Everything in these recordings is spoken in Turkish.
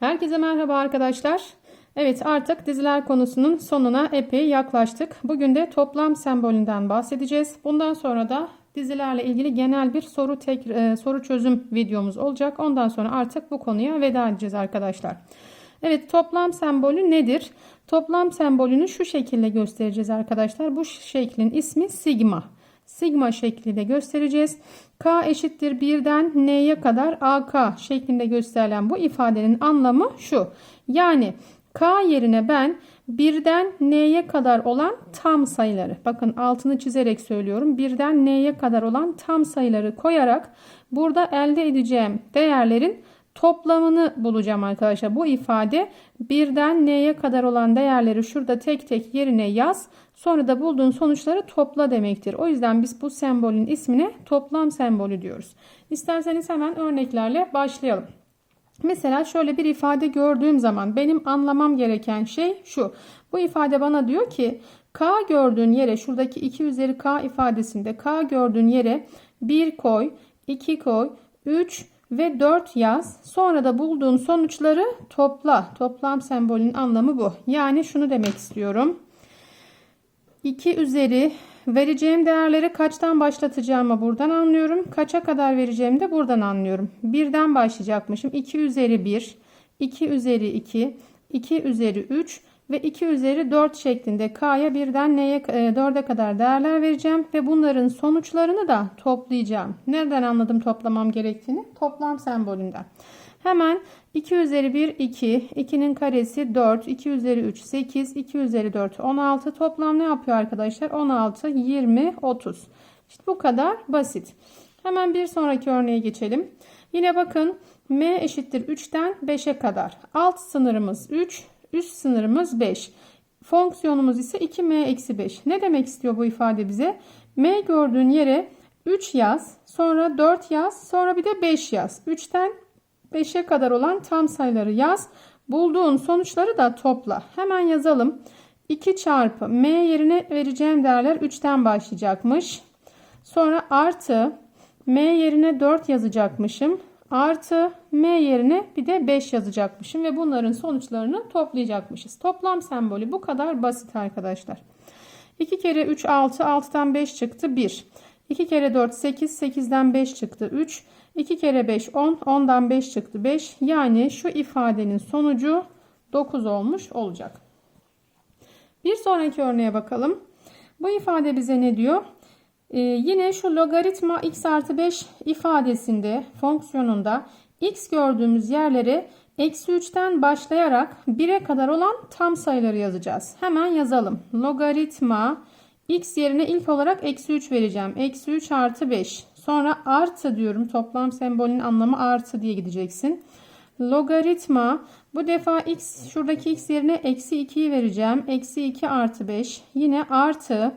Herkese merhaba arkadaşlar. Evet artık diziler konusunun sonuna epey yaklaştık. Bugün de toplam sembolünden bahsedeceğiz. Bundan sonra da dizilerle ilgili genel bir soru tek e, soru çözüm videomuz olacak. Ondan sonra artık bu konuya veda edeceğiz arkadaşlar. Evet toplam sembolü nedir? Toplam sembolünü şu şekilde göstereceğiz arkadaşlar. Bu şeklin ismi sigma. Sigma şekliyle göstereceğiz. K eşittir 1'den N'ye kadar AK şeklinde gösterilen bu ifadenin anlamı şu. Yani K yerine ben 1'den N'ye kadar olan tam sayıları bakın altını çizerek söylüyorum. 1'den N'ye kadar olan tam sayıları koyarak burada elde edeceğim değerlerin toplamını bulacağım arkadaşlar. Bu ifade birden n'ye kadar olan değerleri şurada tek tek yerine yaz. Sonra da bulduğun sonuçları topla demektir. O yüzden biz bu sembolün ismine toplam sembolü diyoruz. İsterseniz hemen örneklerle başlayalım. Mesela şöyle bir ifade gördüğüm zaman benim anlamam gereken şey şu. Bu ifade bana diyor ki k gördüğün yere şuradaki 2 üzeri k ifadesinde k gördüğün yere 1 koy, 2 koy, 3 ve 4 yaz. Sonra da bulduğun sonuçları topla. Toplam sembolün anlamı bu. Yani şunu demek istiyorum. 2 üzeri vereceğim değerleri kaçtan başlatacağımı buradan anlıyorum. Kaça kadar vereceğimi de buradan anlıyorum. 1'den başlayacakmışım. 2 üzeri 1, 2 üzeri 2, 2 üzeri 3 ve 2 üzeri 4 şeklinde K'ya birden N'ye 4'e kadar değerler vereceğim ve bunların sonuçlarını da toplayacağım. Nereden anladım toplamam gerektiğini? Toplam sembolünden. Hemen 2 üzeri 1 2, 2'nin karesi 4, 2 üzeri 3 8, 2 üzeri 4 16. Toplam ne yapıyor arkadaşlar? 16, 20, 30. İşte bu kadar basit. Hemen bir sonraki örneğe geçelim. Yine bakın m eşittir 3'ten 5'e kadar. Alt sınırımız 3, Üst sınırımız 5. Fonksiyonumuz ise 2m-5. Ne demek istiyor bu ifade bize? m gördüğün yere 3 yaz, sonra 4 yaz, sonra bir de 5 yaz. 3'ten 5'e kadar olan tam sayıları yaz. Bulduğun sonuçları da topla. Hemen yazalım. 2 çarpı m yerine vereceğim değerler 3'ten başlayacakmış. Sonra artı m yerine 4 yazacakmışım artı m yerine bir de 5 yazacakmışım ve bunların sonuçlarını toplayacakmışız. Toplam sembolü bu kadar basit arkadaşlar. 2 kere 3 6 6'dan 5 çıktı 1. 2 kere 4 8 8'den 5 çıktı 3. 2 kere 5 10 10'dan 5 çıktı 5. Yani şu ifadenin sonucu 9 olmuş olacak. Bir sonraki örneğe bakalım. Bu ifade bize ne diyor? Ee, yine şu logaritma x artı 5 ifadesinde fonksiyonunda x gördüğümüz yerleri eksi 3'ten başlayarak 1'e kadar olan tam sayıları yazacağız. Hemen yazalım. Logaritma x yerine ilk olarak eksi 3 vereceğim. Eksi 3 artı 5. Sonra artı diyorum. Toplam sembolün anlamı artı diye gideceksin. Logaritma bu defa x şuradaki x yerine eksi 2'yi vereceğim. Eksi 2 artı 5. Yine artı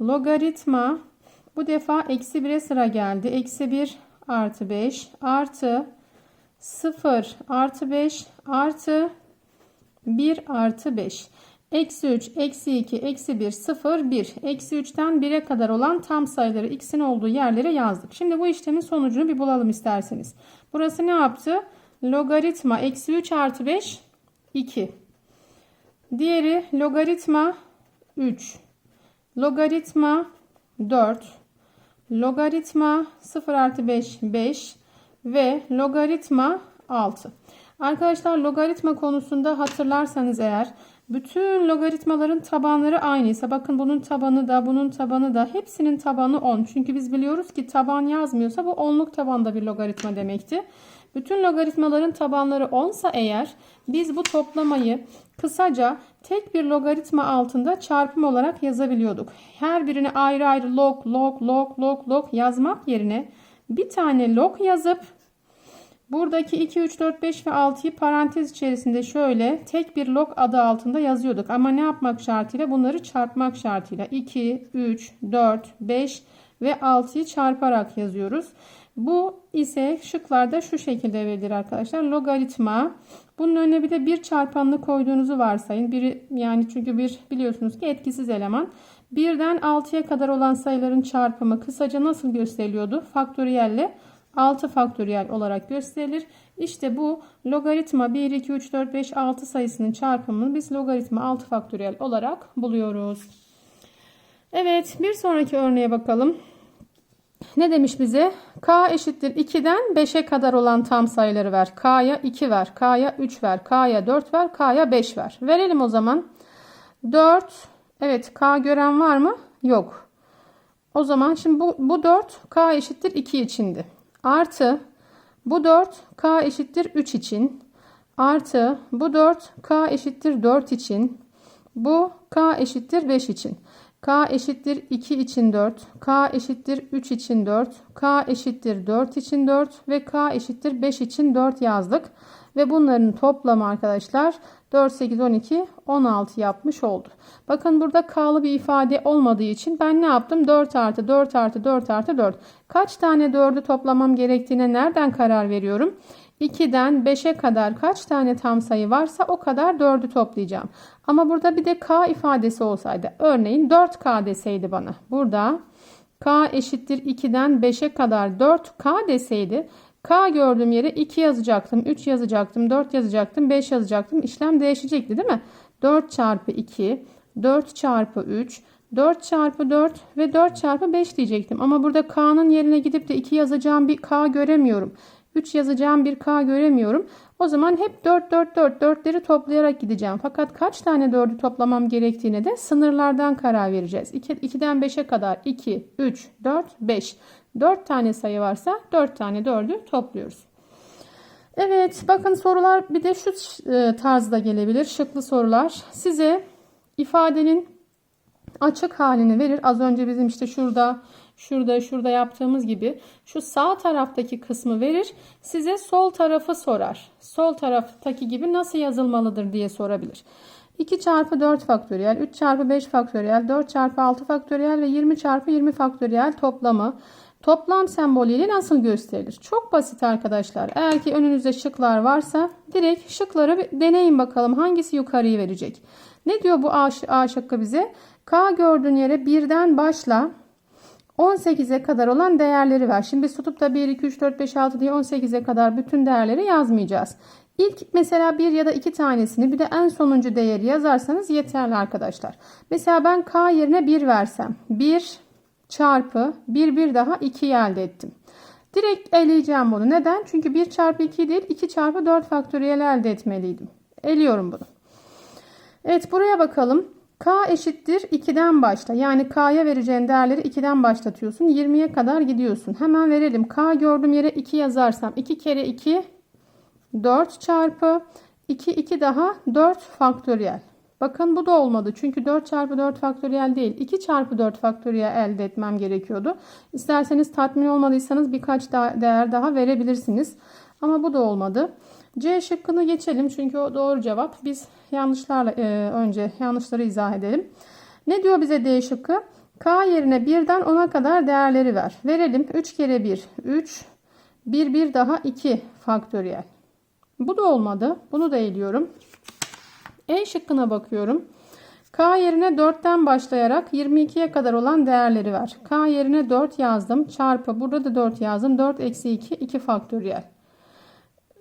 logaritma bu defa eksi 1'e sıra geldi. Eksi 1 artı 5 artı 0 artı 5 artı 1 artı 5. Eksi 3, eksi 2, eksi 1, 0, 1. Eksi 3'ten 1'e kadar olan tam sayıları x'in olduğu yerlere yazdık. Şimdi bu işlemin sonucunu bir bulalım isterseniz. Burası ne yaptı? Logaritma eksi 3 artı 5, 2. Diğeri logaritma 3. Logaritma 4 logaritma 0 artı 5 5 ve logaritma 6. Arkadaşlar logaritma konusunda hatırlarsanız eğer bütün logaritmaların tabanları aynıysa bakın bunun tabanı da bunun tabanı da hepsinin tabanı 10. Çünkü biz biliyoruz ki taban yazmıyorsa bu onluk tabanda bir logaritma demekti. Bütün logaritmaların tabanları 10 sa eğer biz bu toplamayı kısaca tek bir logaritma altında çarpım olarak yazabiliyorduk. Her birini ayrı ayrı log, log, log, log, log yazmak yerine bir tane log yazıp buradaki 2, 3, 4, 5 ve 6'yı parantez içerisinde şöyle tek bir log adı altında yazıyorduk. Ama ne yapmak şartıyla? Bunları çarpmak şartıyla. 2, 3, 4, 5 ve 6'yı çarparak yazıyoruz. Bu ise şıklarda şu şekilde verilir arkadaşlar. Logaritma. Bunun önüne bir de bir çarpanını koyduğunuzu varsayın. Biri yani çünkü bir biliyorsunuz ki etkisiz eleman. Birden 6'ya kadar olan sayıların çarpımı kısaca nasıl gösteriliyordu? Faktöriyelle 6 faktöriyel olarak gösterilir. İşte bu logaritma 1, 2, 3, 4, 5, 6 sayısının çarpımını biz logaritma 6 faktöriyel olarak buluyoruz. Evet bir sonraki örneğe bakalım. Ne demiş bize? K eşittir 2'den 5'e kadar olan tam sayıları ver. K'ya 2 ver, K'ya 3 ver, K'ya 4 ver, K'ya 5 ver. Verelim o zaman. 4. Evet K gören var mı? Yok. O zaman şimdi bu, bu 4 K eşittir 2 içindi. Artı bu 4 K eşittir 3 için. Artı bu 4 K eşittir 4 için. Bu K eşittir 5 için. K eşittir 2 için 4. K eşittir 3 için 4. K eşittir 4 için 4. Ve K eşittir 5 için 4 yazdık. Ve bunların toplamı arkadaşlar 4, 8, 12, 16 yapmış oldu. Bakın burada K'lı bir ifade olmadığı için ben ne yaptım? 4 artı 4 artı 4 artı 4. Kaç tane 4'ü toplamam gerektiğine nereden karar veriyorum? 2'den 5'e kadar kaç tane tam sayı varsa o kadar 4'ü toplayacağım. Ama burada bir de k ifadesi olsaydı. Örneğin 4k deseydi bana. Burada k eşittir 2'den 5'e kadar 4k deseydi k gördüğüm yere 2 yazacaktım, 3 yazacaktım, 4 yazacaktım, 5 yazacaktım. İşlem değişecekti değil mi? 4 çarpı 2, 4 çarpı 3, 4 çarpı 4 ve 4 çarpı 5 diyecektim. Ama burada k'nın yerine gidip de 2 yazacağım bir k göremiyorum. 3 yazacağım bir k göremiyorum. O zaman hep 4 4 4 4'leri toplayarak gideceğim. Fakat kaç tane 4'ü toplamam gerektiğine de sınırlardan karar vereceğiz. 2, 2'den 5'e kadar 2, 3, 4, 5. 4 tane sayı varsa 4 tane 4'ü topluyoruz. Evet bakın sorular bir de şu e, tarzda gelebilir. Şıklı sorular. Size ifadenin açık halini verir. Az önce bizim işte şurada şurada şurada yaptığımız gibi şu sağ taraftaki kısmı verir. Size sol tarafı sorar. Sol taraftaki gibi nasıl yazılmalıdır diye sorabilir. 2 çarpı 4 faktöriyel, 3 çarpı 5 faktöriyel, 4 çarpı 6 faktöriyel ve 20 çarpı 20 faktöriyel toplamı toplam sembolüyle nasıl gösterilir? Çok basit arkadaşlar. Eğer ki önünüzde şıklar varsa direkt şıkları deneyin bakalım hangisi yukarıyı verecek. Ne diyor bu A, A şıkkı bize? K gördüğün yere birden başla. 18'e kadar olan değerleri ver. Şimdi tutup da 1, 2, 3, 4, 5, 6 diye 18'e kadar bütün değerleri yazmayacağız. İlk mesela bir ya da iki tanesini bir de en sonuncu değeri yazarsanız yeterli arkadaşlar. Mesela ben K yerine 1 versem. 1 çarpı 1 bir daha 2 elde ettim. Direkt eleyeceğim bunu. Neden? Çünkü 1 çarpı 2 değil 2 çarpı 4 faktöriyel elde etmeliydim. Eliyorum bunu. Evet buraya bakalım. K eşittir 2'den başla. Yani K'ya vereceğin değerleri 2'den başlatıyorsun. 20'ye kadar gidiyorsun. Hemen verelim. K gördüğüm yere 2 yazarsam 2 kere 2 4 çarpı 2 2 daha 4 faktöriyel. Bakın bu da olmadı. Çünkü 4 çarpı 4 faktöriyel değil. 2 çarpı 4 faktöriyel elde etmem gerekiyordu. İsterseniz tatmin olmadıysanız birkaç daha değer daha verebilirsiniz. Ama bu da olmadı. C şıkkını geçelim çünkü o doğru cevap. Biz yanlışlarla e, önce yanlışları izah edelim. Ne diyor bize D şıkkı? K yerine 1'den 10'a kadar değerleri ver. Verelim. 3 kere 1 3 1 1 daha 2 faktöriyel. Bu da olmadı. Bunu da eliyorum. E şıkkına bakıyorum. K yerine 4'ten başlayarak 22'ye kadar olan değerleri ver. K yerine 4 yazdım. Çarpı burada da 4 yazdım. 4 eksi 2 2 faktöriyel.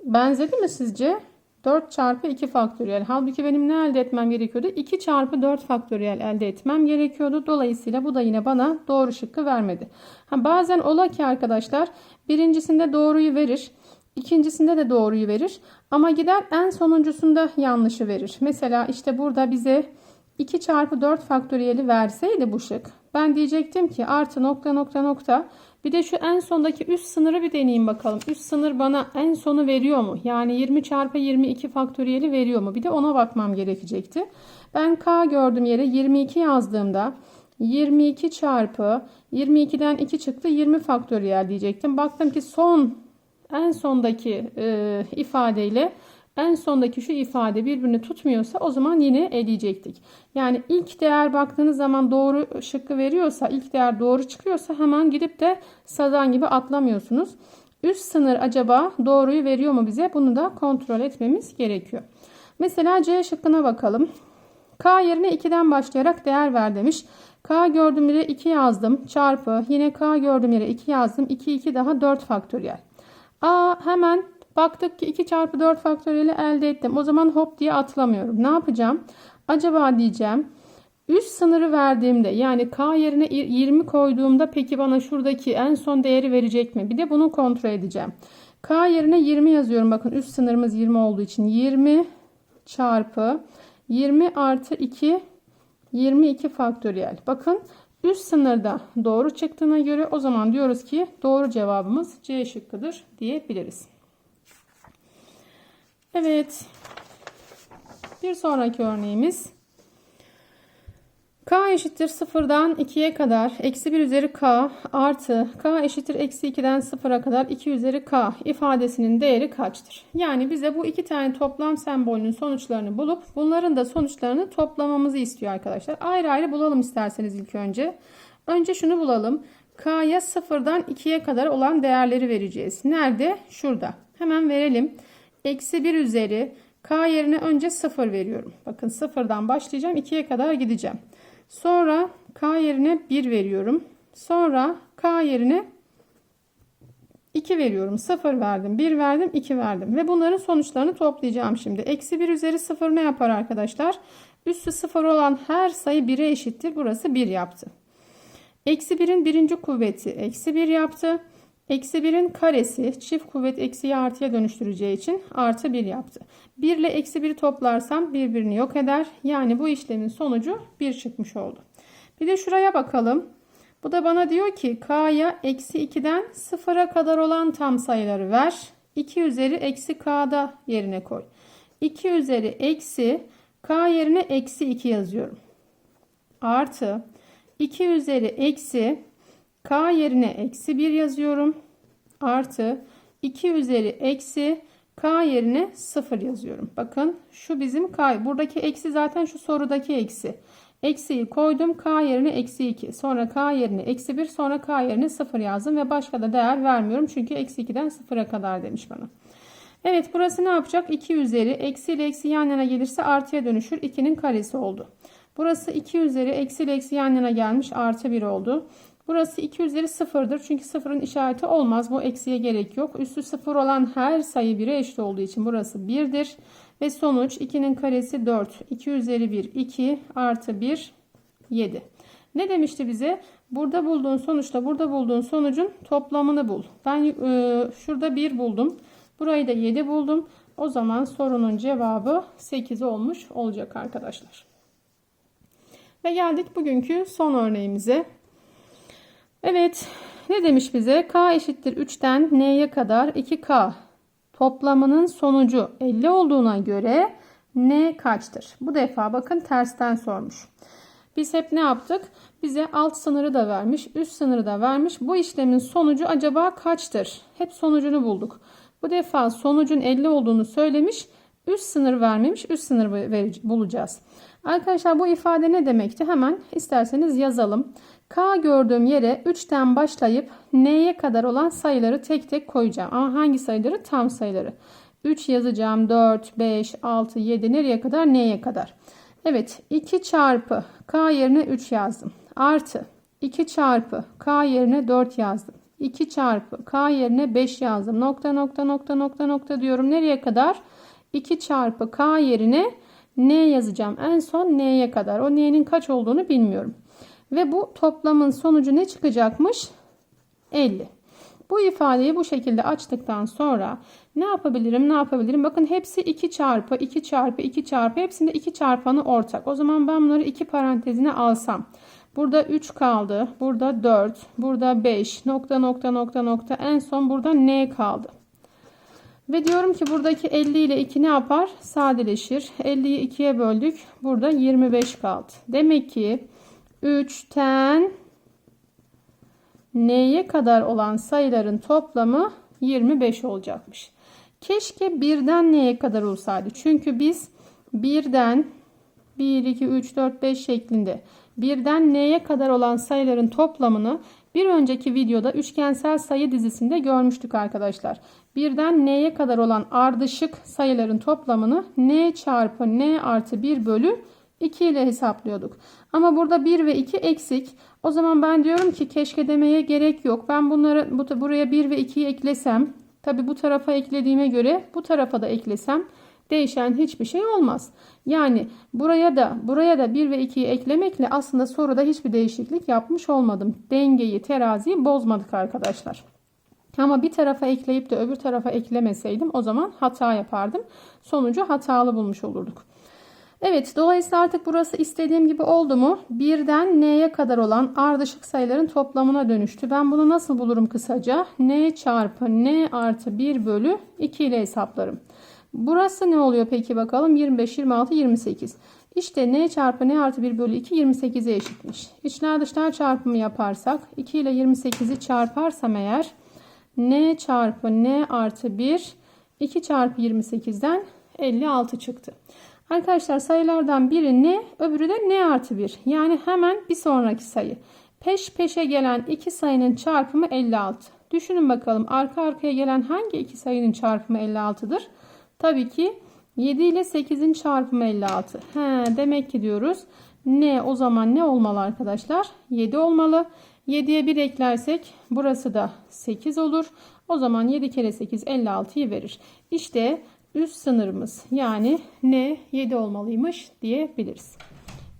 Benzedi mi sizce? 4 çarpı 2 faktöriyel. Halbuki benim ne elde etmem gerekiyordu? 2 çarpı 4 faktöriyel elde etmem gerekiyordu. Dolayısıyla bu da yine bana doğru şıkkı vermedi. Ha, bazen ola ki arkadaşlar birincisinde doğruyu verir. ikincisinde de doğruyu verir. Ama gider en sonuncusunda yanlışı verir. Mesela işte burada bize 2 çarpı 4 faktöriyeli verseydi bu şık. Ben diyecektim ki artı nokta nokta nokta bir de şu en sondaki üst sınırı bir deneyeyim bakalım. Üst sınır bana en sonu veriyor mu? Yani 20 çarpı 22 faktöriyeli veriyor mu? Bir de ona bakmam gerekecekti. Ben k gördüm yere 22 yazdığımda 22 çarpı 22'den 2 çıktı 20 faktöriyel diyecektim. Baktım ki son en sondaki e, ifadeyle en sondaki şu ifade birbirini tutmuyorsa o zaman yine eleyecektik. Yani ilk değer baktığınız zaman doğru şıkkı veriyorsa, ilk değer doğru çıkıyorsa hemen gidip de sazan gibi atlamıyorsunuz. Üst sınır acaba doğruyu veriyor mu bize? Bunu da kontrol etmemiz gerekiyor. Mesela C şıkkına bakalım. K yerine 2'den başlayarak değer ver demiş. K gördüğüm yere 2 yazdım. Çarpı yine K gördüğüm yere 2 yazdım. 2 2 daha 4 faktöriyel. Aa hemen baktık ki 2 çarpı 4 faktöriyeli elde ettim. O zaman hop diye atlamıyorum. Ne yapacağım? Acaba diyeceğim. Üst sınırı verdiğimde yani k yerine 20 koyduğumda peki bana şuradaki en son değeri verecek mi? Bir de bunu kontrol edeceğim. K yerine 20 yazıyorum. Bakın üst sınırımız 20 olduğu için 20 çarpı 20 artı 2 22 faktöriyel. Bakın üst sınırda doğru çıktığına göre o zaman diyoruz ki doğru cevabımız C şıkkıdır diyebiliriz. Evet. Bir sonraki örneğimiz. K eşittir sıfırdan 2'ye kadar eksi 1 üzeri K artı K eşittir eksi 2'den 0'a kadar 2 üzeri K ifadesinin değeri kaçtır? Yani bize bu iki tane toplam sembolünün sonuçlarını bulup bunların da sonuçlarını toplamamızı istiyor arkadaşlar. Ayrı ayrı bulalım isterseniz ilk önce. Önce şunu bulalım. K'ya sıfırdan 2'ye kadar olan değerleri vereceğiz. Nerede? Şurada. Hemen verelim. Eksi 1 üzeri K yerine önce 0 veriyorum. Bakın sıfırdan başlayacağım. 2'ye kadar gideceğim. Sonra K yerine 1 veriyorum. Sonra K yerine 2 veriyorum. 0 verdim. 1 verdim. 2 verdim. Ve bunların sonuçlarını toplayacağım şimdi. Eksi 1 üzeri 0 ne yapar arkadaşlar? Üssü 0 olan her sayı 1'e eşittir. Burası 1 yaptı. Eksi 1'in birinci kuvveti eksi 1 yaptı. Eksi 1'in karesi çift kuvvet eksiye artıya dönüştüreceği için artı 1 yaptı. 1 ile eksi 1'i toplarsam birbirini yok eder. Yani bu işlemin sonucu 1 çıkmış oldu. Bir de şuraya bakalım. Bu da bana diyor ki k'ya eksi 2'den 0'a kadar olan tam sayıları ver. 2 üzeri eksi k'da yerine koy. 2 üzeri eksi k yerine eksi 2 yazıyorum. Artı 2 üzeri eksi k yerine eksi 1 yazıyorum. Artı 2 üzeri eksi k yerine 0 yazıyorum. Bakın şu bizim k. Buradaki eksi zaten şu sorudaki eksi. Eksiyi koydum. K yerine eksi 2. Sonra K yerine eksi 1. Sonra K yerine 0 yazdım. Ve başka da değer vermiyorum. Çünkü eksi 2'den 0'a kadar demiş bana. Evet burası ne yapacak? 2 üzeri. Eksi ile eksi yan yana gelirse artıya dönüşür. 2'nin karesi oldu. Burası 2 üzeri. Eksi ile eksi yan yana gelmiş. Artı 1 oldu. Burası 2 üzeri 0'dır. Çünkü 0'ın işareti olmaz. Bu eksiye gerek yok. Üstü 0 olan her sayı 1'e eşit olduğu için burası 1'dir. Ve sonuç 2'nin karesi 4. 2 üzeri 1 2 artı 1 7. Ne demişti bize? Burada bulduğun sonuçla burada bulduğun sonucun toplamını bul. Ben e, şurada 1 buldum. Burayı da 7 buldum. O zaman sorunun cevabı 8 olmuş olacak arkadaşlar. Ve geldik bugünkü son örneğimize. Evet ne demiş bize? K eşittir 3'ten N'ye kadar 2K toplamının sonucu 50 olduğuna göre N kaçtır? Bu defa bakın tersten sormuş. Biz hep ne yaptık? Bize alt sınırı da vermiş, üst sınırı da vermiş. Bu işlemin sonucu acaba kaçtır? Hep sonucunu bulduk. Bu defa sonucun 50 olduğunu söylemiş. Üst sınır vermemiş, üst sınır bulacağız. Arkadaşlar bu ifade ne demekti? Hemen isterseniz yazalım. K gördüğüm yere 3'ten başlayıp N'ye kadar olan sayıları tek tek koyacağım. Ama hangi sayıları? Tam sayıları. 3 yazacağım. 4, 5, 6, 7 nereye kadar? N'ye kadar. Evet 2 çarpı K yerine 3 yazdım. Artı 2 çarpı K yerine 4 yazdım. 2 çarpı K yerine 5 yazdım. Nokta nokta nokta nokta nokta diyorum. Nereye kadar? 2 çarpı K yerine N yazacağım. En son N'ye kadar. O N'nin kaç olduğunu bilmiyorum. Ve bu toplamın sonucu ne çıkacakmış? 50. Bu ifadeyi bu şekilde açtıktan sonra ne yapabilirim? Ne yapabilirim? Bakın hepsi 2 çarpı 2 çarpı 2 çarpı hepsinde 2 çarpanı ortak. O zaman ben bunları 2 parantezine alsam. Burada 3 kaldı. Burada 4. Burada 5. Nokta nokta nokta nokta. En son burada n kaldı. Ve diyorum ki buradaki 50 ile 2 ne yapar? Sadeleşir. 50'yi 2'ye böldük. Burada 25 kaldı. Demek ki 3'ten n'ye kadar olan sayıların toplamı 25 olacakmış. Keşke birden n'ye kadar olsaydı. Çünkü biz birden 1, 2, 3, 4, 5 şeklinde birden n'ye kadar olan sayıların toplamını bir önceki videoda üçgensel sayı dizisinde görmüştük arkadaşlar. Birden n'ye kadar olan ardışık sayıların toplamını n çarpı n artı 1 bölü 2 ile hesaplıyorduk. Ama burada 1 ve 2 eksik. O zaman ben diyorum ki keşke demeye gerek yok. Ben bunları buraya 1 ve 2'yi eklesem Tabi bu tarafa eklediğime göre bu tarafa da eklesem değişen hiçbir şey olmaz. Yani buraya da buraya da 1 ve 2'yi eklemekle aslında soruda hiçbir değişiklik yapmış olmadım. Dengeyi, teraziyi bozmadık arkadaşlar. Ama bir tarafa ekleyip de öbür tarafa eklemeseydim o zaman hata yapardım. Sonucu hatalı bulmuş olurduk. Evet dolayısıyla artık burası istediğim gibi oldu mu? Birden n'ye kadar olan ardışık sayıların toplamına dönüştü. Ben bunu nasıl bulurum kısaca? n çarpı n artı 1 bölü 2 ile hesaplarım. Burası ne oluyor peki bakalım? 25, 26, 28. İşte n çarpı n artı 1 bölü 2 28'e eşitmiş. İçler dışlar çarpımı yaparsak 2 ile 28'i çarparsam eğer n çarpı n artı 1 2 çarpı 28'den 56 çıktı. Arkadaşlar sayılardan biri ne öbürü de n artı 1. Yani hemen bir sonraki sayı. Peş peşe gelen iki sayının çarpımı 56. Düşünün bakalım arka arkaya gelen hangi iki sayının çarpımı 56'dır? Tabii ki 7 ile 8'in çarpımı 56. He, demek ki diyoruz ne o zaman ne olmalı arkadaşlar? 7 olmalı. 7'ye 1 eklersek burası da 8 olur. O zaman 7 kere 8 56'yı verir. İşte üst sınırımız yani ne 7 olmalıymış diyebiliriz.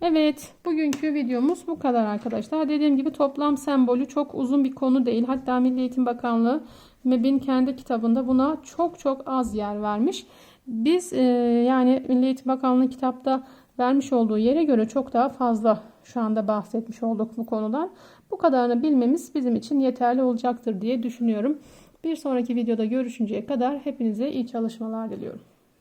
Evet bugünkü videomuz bu kadar arkadaşlar. Dediğim gibi toplam sembolü çok uzun bir konu değil. Hatta Milli Eğitim Bakanlığı MEB'in kendi kitabında buna çok çok az yer vermiş. Biz e, yani Milli Eğitim Bakanlığı kitapta vermiş olduğu yere göre çok daha fazla şu anda bahsetmiş olduk bu konudan. Bu kadarını bilmemiz bizim için yeterli olacaktır diye düşünüyorum. Bir sonraki videoda görüşünceye kadar hepinize iyi çalışmalar diliyorum.